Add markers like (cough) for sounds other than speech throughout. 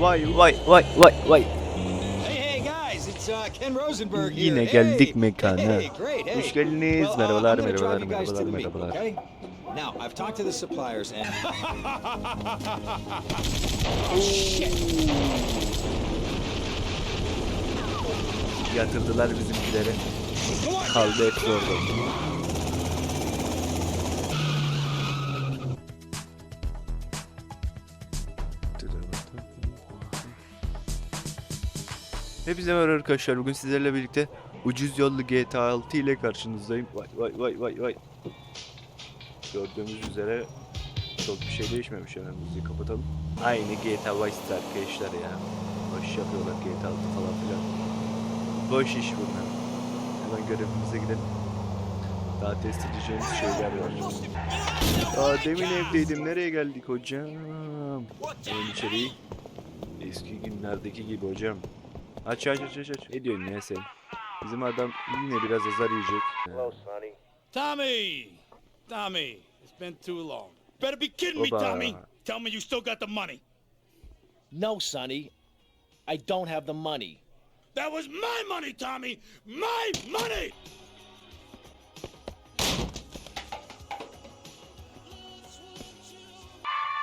Vay vay vay vay vay. Hey, hey guys, it's uh, Ken Rosenberg here. Yine geldik mekana. Hoş geldiniz. Uh, Merhabalar, merhabalar, merhabalar, merhabalar. Now, I've talked to the suppliers and (laughs) Yatırdılar bizimkileri. Kaldı hep orada. Hepinize merhaba arkadaşlar. Bugün sizlerle birlikte ucuz yollu GTA 6 ile karşınızdayım. Vay vay vay vay vay. Gördüğümüz üzere çok bir şey değişmemiş müziği kapatalım. Aynı GTA Vice arkadaşlar ya. Boş yapıyorlar GTA 6 falan filan. Boş iş bunlar. Hemen görevimize gidelim. Daha test edeceğimiz şeyler var. Aa demin evdeydim. Nereye geldik hocam? Oyun içeriği. Eski günlerdeki gibi hocam. Aç aç aç aç aç. Ne diyorsun ya sen? Bizim adam yine biraz azar yiyecek. Tommy! Tommy, it's been too long. Better be kidding me, Oba. Tommy! Tell me you still got the money. No, Sonny. I don't have the money. That was my money, Tommy! My money!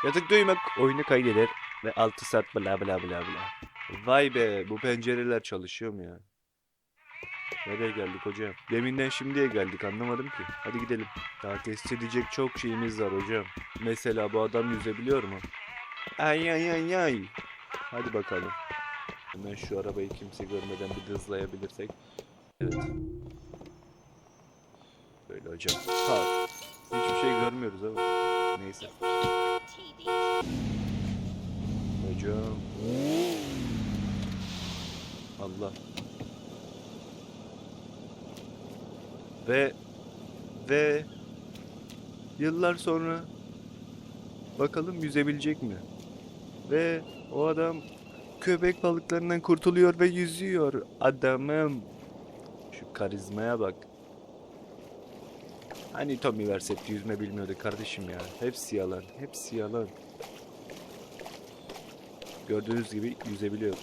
Yatık duymak oyunu kaydeder ve 6 saat bla bla bla bla. Vay be bu pencereler çalışıyor mu ya? Nereye geldik hocam? Deminden şimdiye geldik anlamadım ki. Hadi gidelim. Daha test edecek çok şeyimiz var hocam. Mesela bu adam yüzebiliyor mu? Ay ay ay ay. Hadi bakalım. Hemen şu arabayı kimse görmeden bir hızlayabilirsek. Evet. Böyle hocam. Ha. Hiçbir şey görmüyoruz ama. Neyse. Hocam. Allah. Ve ve yıllar sonra bakalım yüzebilecek mi? Ve o adam köpek balıklarından kurtuluyor ve yüzüyor. Adamım. Şu karizmaya bak. Hani Tommy Versetti yüzme bilmiyordu kardeşim ya. Hepsi yalan. Hepsi yalan. Gördüğünüz gibi yüzebiliyor.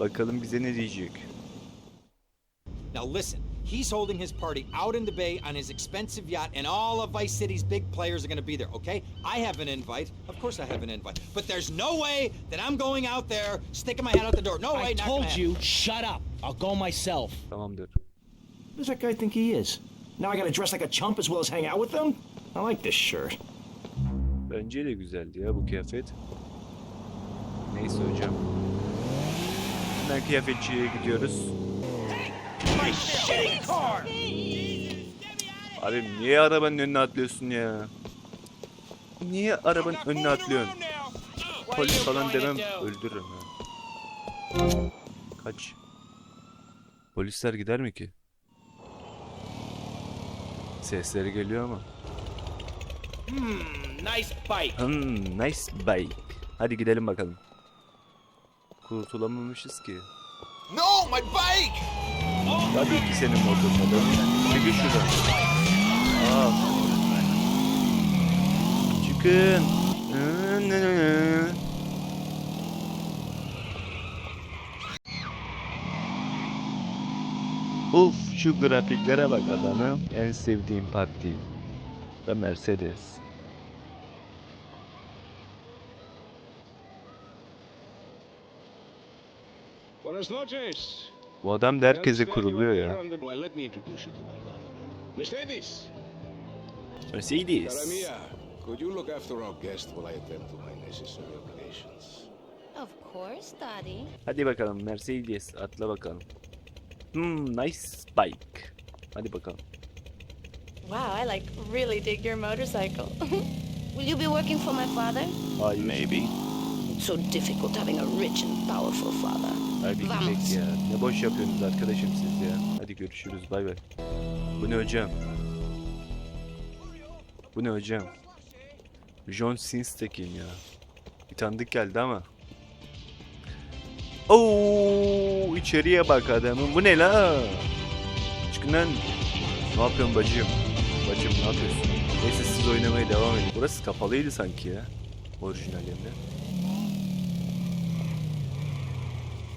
Bakalım bize ne diyecek. now listen. He's holding his party out in the bay on his expensive yacht, and all of Vice City's big players are going to be there. Okay? I have an invite. Of course, I have an invite. But there's no way that I'm going out there sticking my head out the door. No way. I not gonna told happen. you, shut up. I'll go myself. Tamamdır. Who does that guy think he is? Now I gotta dress like a chump as well as hang out with them? I like this shirt. Bence de güzeldi ya bu kıyafet. Neyse hocam. Hemen kıyafetçiye gidiyoruz. Abi niye arabanın önüne atlıyorsun ya? Niye arabanın önüne atlıyorsun? Polis falan demem öldürürüm ya. Kaç. Polisler gider mi ki? Sesleri geliyor ama. Nice bike. Hmm, nice bike. Hadi gidelim bakalım. Kurtulamamışız ki. No, my bike! Tabii ki senin motorun adam. Çekil şuradan. Çıkın. Uf şu grafiklere bak adamım. En sevdiğim parti. Ve Mercedes. Bu adam da herkese kuruluyor ya. Well, let me introduce you to my. Mercedes, Mercedes. could you look after our guest while I attend to my necessary obligations? Of course, Daddy. Hadi bakalım Mercedes atla bakalım. Hmm nice bike. Hadi bakalım. Wow, I like really dig your motorcycle. (laughs) Will you be working for my father? Hayır. Maybe. So difficult having a rich and powerful father. Hadi gidelim Vamos. ya. Ne boş yapıyorsunuz arkadaşım siz ya. Hadi görüşürüz bay bay. Bu ne hocam? Bu ne hocam? John Sinstekin ya. Bir tanıdık geldi ama. Oo, içeriye bak adamın. Bu ne la? Çıkın lan. Ne yapıyorsun bacım? Bacım ne yapıyorsun? Neyse siz oynamaya devam edin. Burası kapalıydı sanki ya. Orijinalinde.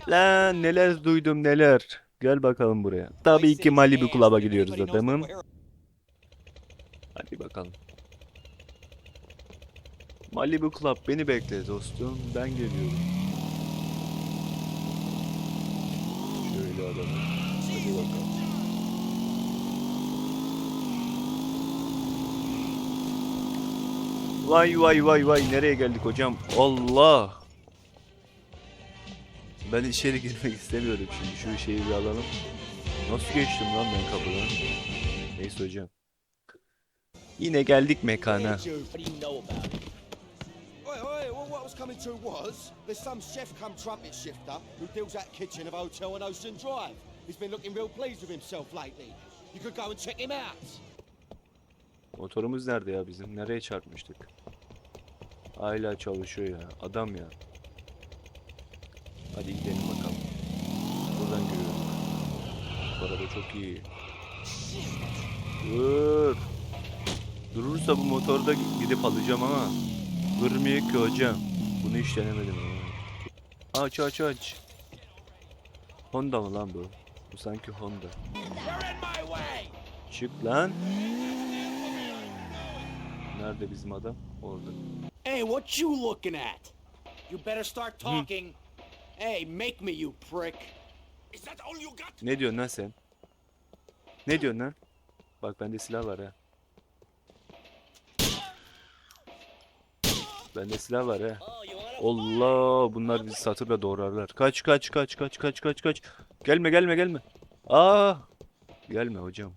Lan neler duydum neler. Gel bakalım buraya. Tabii ki Malibu Club'a gidiyoruz adamım. Hadi bakalım. Malibu Club beni bekle dostum. Ben geliyorum. Şöyle adamım. Hadi bakalım. Vay vay vay vay nereye geldik hocam? Allah! Ben içeri girmek istemiyorum şimdi. Şu şeyi bir alalım. Nasıl geçtim lan ben kapıdan? Neyse hocam. Yine geldik mekana. What do you know about it? Oi, oi, well, what I was coming to was there's some chef come trumpet shifter who deals at kitchen of a hotel on Ocean Drive. He's been looking real pleased with himself lately. You could go and check him out. Motorumuz nerede ya bizim? Nereye çarpmıştık? Hala çalışıyor ya. Adam ya. Hadi gidelim bakalım. Buradan görüyorum. Bu arada çok iyi. Dur. Durursa bu motorda gidip alacağım ama. Durmuyor ki hocam. Bunu hiç denemedim. Aç aç aç. Honda mı lan bu? Bu sanki Honda. Çık lan. Nerede bizim adam? Orada. Hey, what you looking at? You better start talking. Hey, make me, you prick. Is that all you got? Ne diyorsun lan sen? Ne diyorsun lan? Bak bende silah var ha. Bende silah var ha. Allah bunlar bizi satırla doğrarlar. Kaç kaç kaç kaç kaç kaç kaç. Gelme gelme gelme. Aa! Gelme hocam.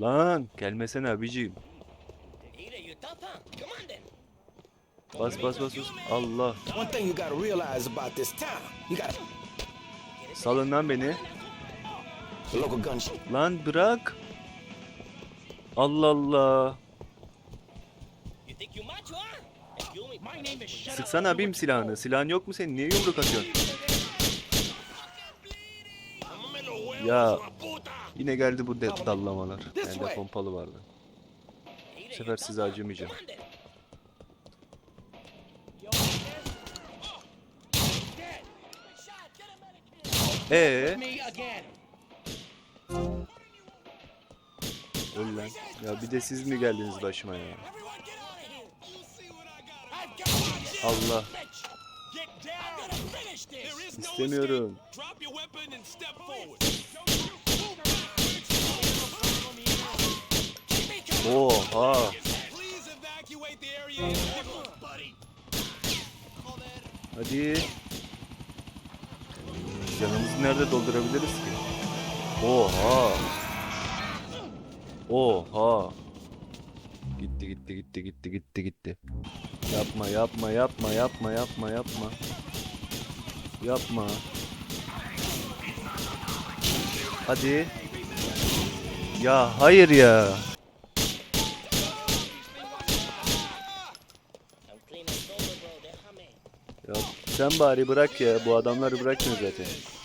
Lan gelmesene abiciğim. Either you tough, huh? Come on then. Bas bas bas bas. Allah. Salın lan beni. Lan bırak. Allah Allah. Sıksana abim silahını. Silahın yok mu senin? Niye yumruk atıyorsun? Ya yine geldi bu de- dallamalar. Bende pompalı vardı. Bu sefer size acımayacağım. Come on then. Ee, öl lan. Ya bir de siz mi geldiniz başıma ya? Allah. İstemiyorum. Oha. Hadi. Nerede doldurabiliriz ki? Oha. Oha. Gitti gitti gitti gitti gitti gitti. Yapma yapma yapma yapma yapma yapma. Yapma. Hadi. Ya hayır ya. Ya sen bari bırak ya. Bu adamları bırakmıyor zaten.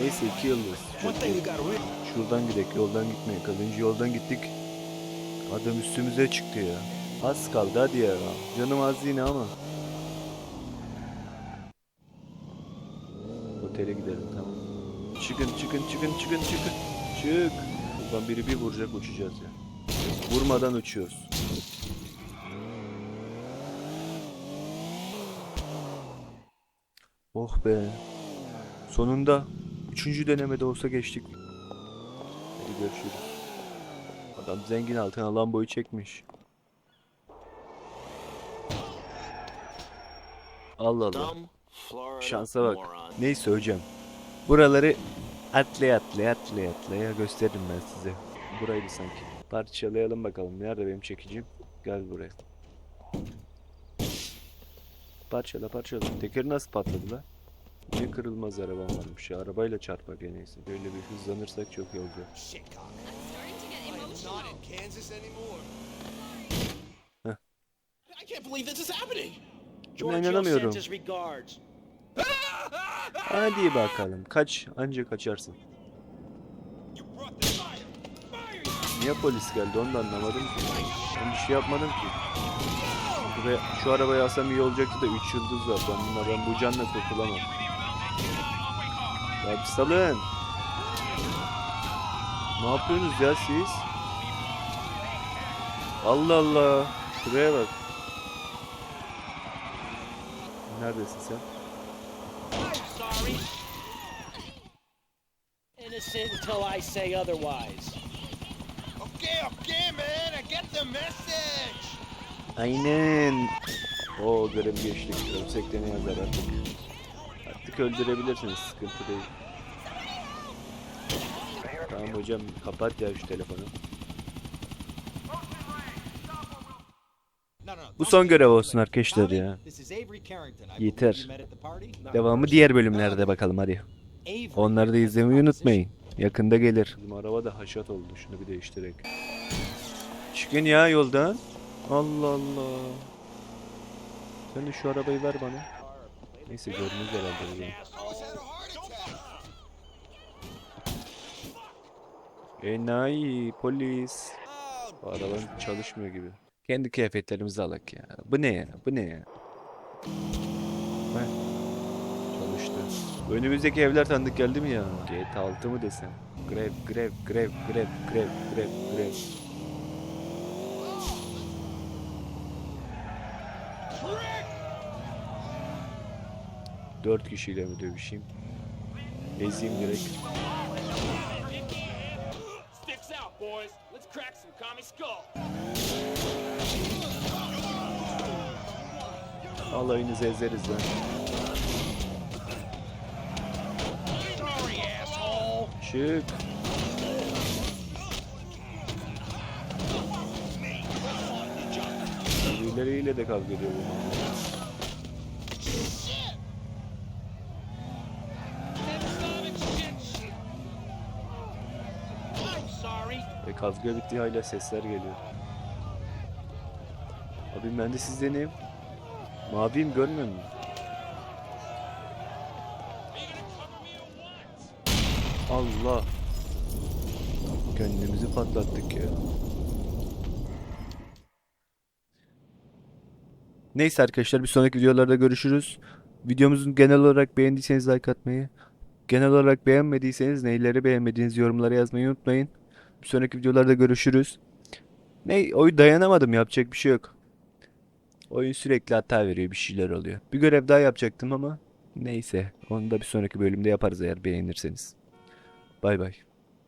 Neyse iki yıldız. Çok. Şuradan gidelim. Yoldan gitmeyin. Kalıncı yoldan gittik. Adam üstümüze çıktı ya. Az kaldı hadi ya. Canım az yine ama. Otele gidelim tamam. Çıkın çıkın çıkın çıkın çıkın. Çık. Buradan biri bir vuracak uçacağız ya. Vurmadan uçuyoruz. Oh be. Sonunda üçüncü denemede olsa geçtik. Hadi görüşürüz. Adam zengin altına Lambo'yu çekmiş. Allah Allah. Şansa bak. Neyse hocam. Buraları atlaya atlaya atlaya atlaya gösteririm ben size. Buraydı sanki. Parçalayalım bakalım. Nerede benim çekicim? Gel buraya. Parçala parçala. Tekeri nasıl patladı lan? Ne kırılmaz arabam varmış ya. Arabayla çarpmak en iyisi. Böyle bir hızlanırsak çok iyi olacak. Buna inanamıyorum. Hadi bakalım. Kaç. Anca kaçarsın. Niye polis geldi onu da anlamadım ki. Ben bir şey yapmadım ki. Buraya, şu arabayı alsam iyi olacaktı da 3 yıldız var. Ben bunlardan bu canla kurtulamam. Ya bir salın. Ne yapıyorsunuz ya siz? Allah Allah. Şuraya bak. Neredesin sen? Sorry. Innocent until I say otherwise. Okay, okay, man. I get the message. Aynen. O görev geçtik. Ölsek de ne yazar artık. Artık öldürebilirsiniz. Sıkıntı değil. Tamam hocam kapat ya şu telefonu. Bu son görev olsun arkadaşlar ya. Yeter. Devamı diğer bölümlerde bakalım hadi. Onları da izlemeyi unutmayın. Yakında gelir. Bizim araba da haşat oldu. Şunu bir değiştirek. Çıkın ya yoldan. Allah Allah. Sen de şu arabayı ver bana. Neyse gördünüz herhalde bunu. Enayi polis. Bu arabanın çalışmıyor gibi. Kendi kıyafetlerimizi alak ya. Bu ne ya? Bu ne ya? Çalıştı. Önümüzdeki evler tanıdık geldi mi ya? GTA 6 mı desem? Grev, grev, grev, grev, grev, grev, grev. Dört kişiyle mi dövüşeyim? Ezeyim direkt. Alayınızı ezeriz lan. Çık. Birileriyle de kavga ediyor bu. Kavga bitti hala sesler geliyor. Abi ben de sizdenim. Maviyim görmüyor musun? Allah. Kendimizi patlattık ya. Neyse arkadaşlar bir sonraki videolarda görüşürüz. Videomuzun genel olarak beğendiyseniz like atmayı, genel olarak beğenmediyseniz neyleri beğenmediğinizi yorumlara yazmayı unutmayın. Bir sonraki videolarda görüşürüz. Ne? Oy dayanamadım yapacak bir şey yok. Oyun sürekli hata veriyor bir şeyler oluyor. Bir görev daha yapacaktım ama neyse. Onu da bir sonraki bölümde yaparız eğer beğenirseniz. Bay bay.